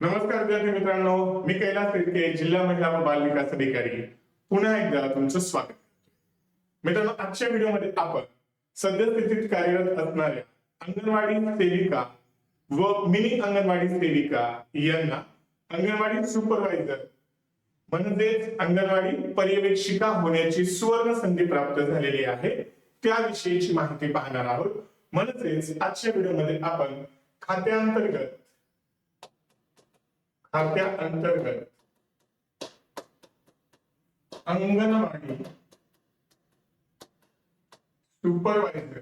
नमस्कार विद्यार्थी मित्रांनो मी कैलास तिरके जिल्हा महिला व बाल विकास अधिकारी. पुन्हा एकदा तुमचं स्वागत मित्रांनो आजच्या व्हिडिओमध्ये आपण सद्यस्थितीत कार्यरत असणाऱ्या अंगणवाडी सेविका व मिनी अंगणवाडी सेविका यांना अंगणवाडी सुपरवायझर म्हणजेच अंगणवाडी पर्यवेक्षिका होण्याची सुवर्ण संधी प्राप्त झालेली आहे. त्याविषयीची माहिती पाहणार आहोत. म्हणजेच आजच्या व्हिडिओमध्ये आपण खात्याअंतर्गत खात्या अंतर्गत. अंगणवाडी. सुपरवायझर.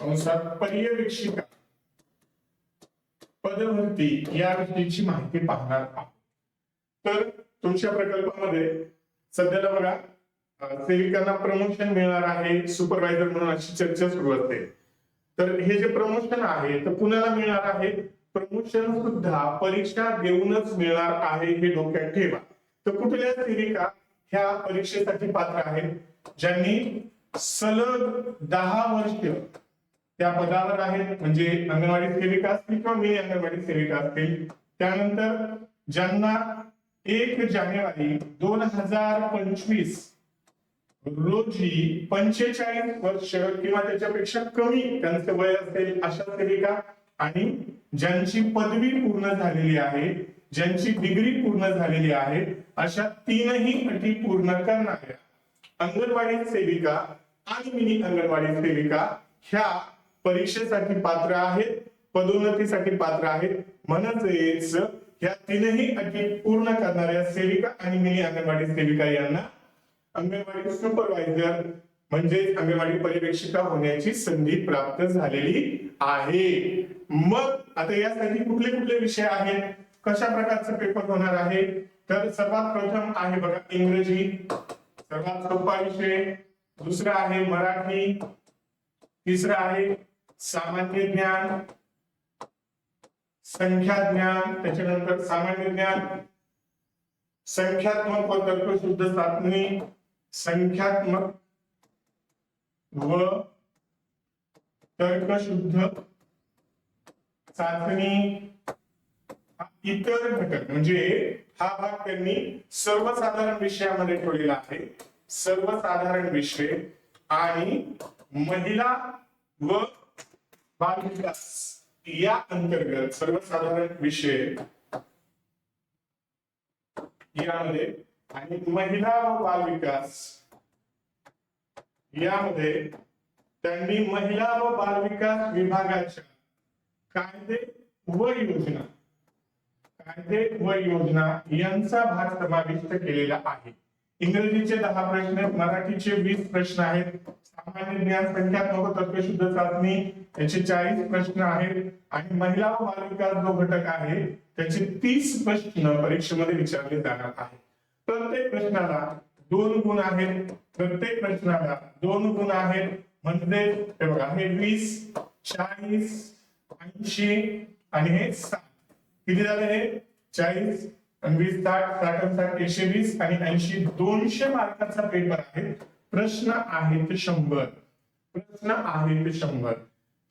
कंसात पर्यवेक्षिका. पदभरती याविषयीची माहिती पाहणार आहोत. तर तुमच्या प्रकल्पामध्ये सध्याला बघा सेविकांना प्रमोशन मिळणार आहे सुपरवायझर म्हणून अशी चर्चा सुरू असते. तर हे जे प्रमोशन आहे तर कुणाला मिळणार आहे. प्रमोशन सुद्धा परीक्षा देऊनच मिळणार आहे हे डोक्यात ठेवा. तर कुठल्या सेविका ह्या परीक्षेसाठी पात्र आहेत. ज्यांनी सलग दहा वर्ष त्या पदावर आहेत म्हणजे अंगणवाडी सेविका असतील किंवा मी अंगणवाडी सेविका असतील. त्यानंतर ज्यांना एक जानेवारी दोन हजार पंचवीस रोजी पंचेचाळीस वर्ष किंवा त्याच्यापेक्षा कमी त्यांचं वय असेल अशा सेविका. आणि ज्यांची पदवी पूर्ण झालेली आहे ज्यांची डिग्री पूर्ण झालेली आहे अशा तीनही अटी पूर्ण करणाऱ्या अंगणवाडी सेविका आणि मिनी अंगणवाडी सेविका ह्या परीक्षेसाठी पात्र आहेत पदोन्नतीसाठी पात्र आहेत. म्हणजेच ह्या तीनही अटी पूर्ण करणाऱ्या सेविका आणि मिनी अंगणवाडी सेविका यांना अंगणवाडी सुपरवायझर म्हणजेच अंगणवाडी पर्यवेक्षिका होण्याची संधी प्राप्त झालेली आहे. मग आता यासाठी कुठले कुठले विषय आहेत? कशा प्रकारचा पेपर होणार आहे? तर सर्वात प्रथम आहे बघा इंग्रजी. सर्वात सोपा विषय. दुसरा आहे मराठी. तिसरा आहे सामान्य ज्ञान. संख्या ज्ञान. त्याच्यानंतर सामान्य ज्ञान. संख्यात्मक व तर्कशुद्ध चाचणी. संख्यात्मक व तर्कशुद्ध चाचणी इतर घटक. म्हणजे हा भाग त्यांनी सर्वसाधारण विषयामध्ये ठेवलेला आहे. सर्वसाधारण विषय आणि महिला व बालविकास या अंतर्गत सर्वसाधारण विषय यामध्ये आणि महिला व बालविकास यामध्ये त्यांनी महिला व बालविकास विभागाच्या कायदे व योजना कायदे व योजना यांचा भाग समाविष्ट केलेला आहे. इंग्रजीचे दहा प्रश्न आहेत मराठीचे वीस प्रश्न आहेत सामान्य ज्ञान संख्यात्मक तत्वशुद्ध चाचणी याचे चाळीस प्रश्न आहेत. आणि महिला व बालविकास जो घटक आहे त्याचे तीस प्रश्न परीक्षेमध्ये विचारले जाणार आहेत. प्रत्येक प्रश्नाला दोन गुण आहेत. प्रत्येक प्रश्नाला दोन गुण आहेत. म्हणजे हे बघा हे वीस चाळीस ऐंशी आणि हे साठ. किती झाले हे? चाळीस आणि वीस साठ साठ साठ एकशे वीस आणि ऐंशी. दोनशे मार्काचा पेपर आहे. प्रश्न आहेत शंभर. प्रश्न आहेत शंभर.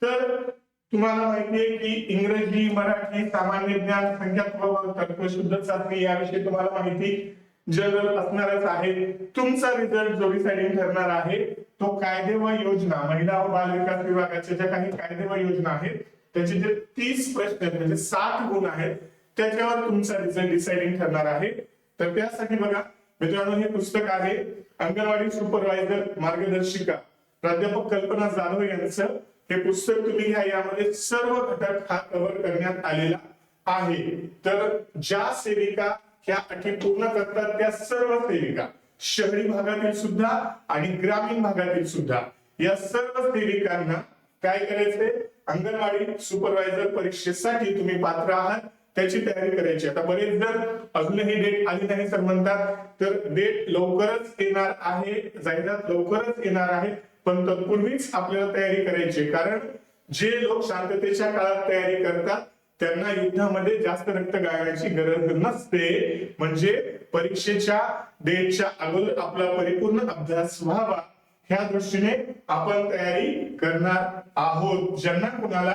तर तुम्हाला माहितीये की इंग्रजी मराठी सामान्य ज्ञान संख्या तर्कशुद्ध चाचणी याविषयी तुम्हाला माहिती जनरल असणारच आहे. तुमचा रिझल्ट जो डिसाइडिंग ठरणार आहे तो कायदे व योजना महिला व बाल विकास विभागाच्या ज्या काही कायदे व योजना आहेत त्याचे जे तीस प्रश्न आहेत म्हणजे सात गुण आहेत त्याच्यावर तुमचा रिझल्ट डिसाइडिंग ठरणार आहे. तर त्यासाठी बघा मित्रांनो हे पुस्तक आहे अंगणवाडी सुपरवायझर मार्गदर्शिका प्राध्यापक कल्पना जाधव यांचं. हे पुस्तक तुम्ही घ्या यामध्ये सर्व घटक हा कव्हर करण्यात आलेला आहे. तर ज्या सेविका ह्या अटी पूर्ण करतात त्या सर्व सेविका. शहरी भागातील सुद्धा आणि ग्रामीण भागातील सुद्धा. या सर्व सेविकांना काय करायचंय? अंगणवाडी सुपरवायझर परीक्षेसाठी तुम्ही पात्र आहात. त्याची तयारी करायची. आता बरेच जर अजूनही डेट आली नाही सर म्हणतात. तर डेट लवकरच येणार आहे. जाहिरात लवकरच येणार आहे. पण तत्पूर्वीच आपल्याला तयारी करायची आहे. कारण जे लोक शांततेच्या काळात तयारी करतात त्यांना युद्धामध्ये जास्त रक्त गाळण्याची गरज नसते. म्हणजे परीक्षेच्या डेटच्या अगोदर आपला परिपूर्ण अभ्यास व्हावा. ह्या दृष्टीने आपण तयारी करणार आहोत. ज्यांना कुणाला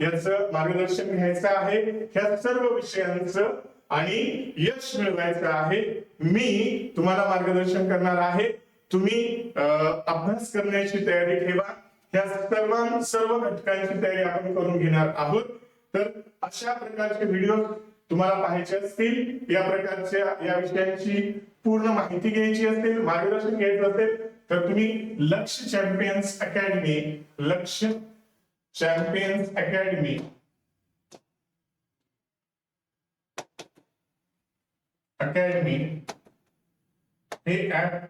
याचं मार्गदर्शन घ्यायचं आहे ह्या सर्व विषयांचं आणि यश मिळवायचं आहे मी तुम्हाला मार्गदर्शन करणार आहे. तुम्ही अं, अभ्यास करण्याची तयारी ठेवा. ह्या सर्व सर्व घटकांची तयारी आपण करून घेणार आहोत. तर अशा प्रकारचे व्हिडिओ तुम्हाला पाहायचे असतील. या प्रकारच्या या विषयांची पूर्ण माहिती घ्यायची असेल मार्गदर्शन घ्यायचं असेल तर तुम्ही Laksh champions academy Laksh champions academy. Academy. हे ऍप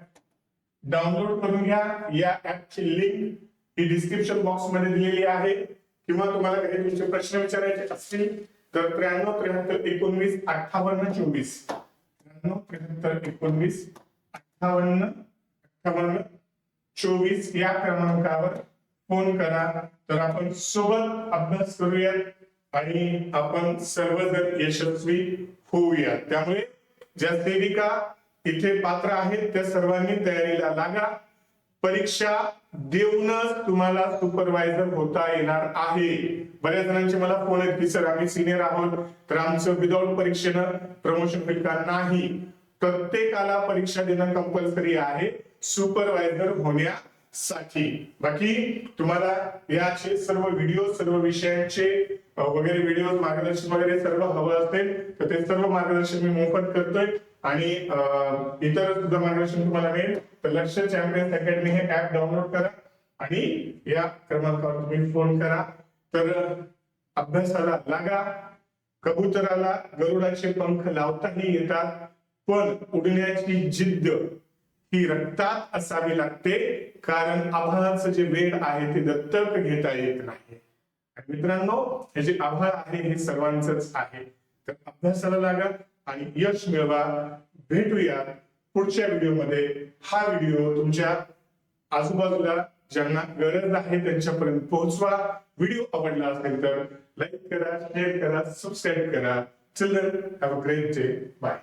डाउनलोड करून घ्या. या ऍपची लिंक ही डिस्क्रिप्शन बॉक्समध्ये दिलेली आहे. किंवा तुम्हाला काही गोष्टी प्रश्न विचारायचे असतील तर त्र्याण्णव त्र्याहत्तर एकोणवीस अठ्ठावन्न चोवीस. त्र्याण्णव त्र्याहत्तर एकोणवीस अठ्ठावन्न अठ्ठावन्न चोवीस या क्रमांकावर फोन करा. तर आपण सोबत अभ्यास करूयात आणि आपण सर्वजण यशस्वी होऊया त्यामुळे ज्या सेविका इथे पात्र आहेत त्या सर्वांनी तयारीला लागा. परीक्षा देऊनच तुम्हाला सुपरवायझर होता येणार आहे. बऱ्याच जणांचे मला फोन आहेत की सर आम्ही सिनियर आहोत तर आमचं विदाऊट परीक्षेनं प्रमोशन होईल का नाही. प्रत्येकाला परीक्षा देणं कंपल्सरी आहे. सुपरवायझर होण्या साठी. बाकी तुम्हाला याचे सर्व व्हिडिओ सर्व विषयांचे वगैरे व्हिडिओ मार्गदर्शन वगैरे सर्व हवं असेल तर ते सर्व मार्गदर्शन मी मोफत करतोय. आणि इतर सुद्धा मार्गदर्शन तुम्हाला मिळेल. तर लक्ष चॅम्पियन्स अकॅडमी हे ऍप डाउनलोड करा आणि या क्रमांकावर तुम्ही फोन करा. तर अभ्यासाला लागा. कबुतराला गरुडाचे पंख लावताही येतात पण उडण्याची जिद्द ही रक्तात असावी लागते कारण आभाळाचं जे वेळ आहे ते दत्तक घेता येत नाही. मित्रांनो हे जे आभाळ आहे हे सर्वांचंच आहे. तर अभ्यासाला लागा आणि यश मिळवा. भेटूया पुढच्या व्हिडिओमध्ये. हा व्हिडिओ तुमच्या आजूबाजूला ज्यांना गरज आहे त्यांच्यापर्यंत पोहोचवा. व्हिडिओ आवडला असेल तर लाईक करा शेअर करा सबस्क्राईब करा. Children have a great day bye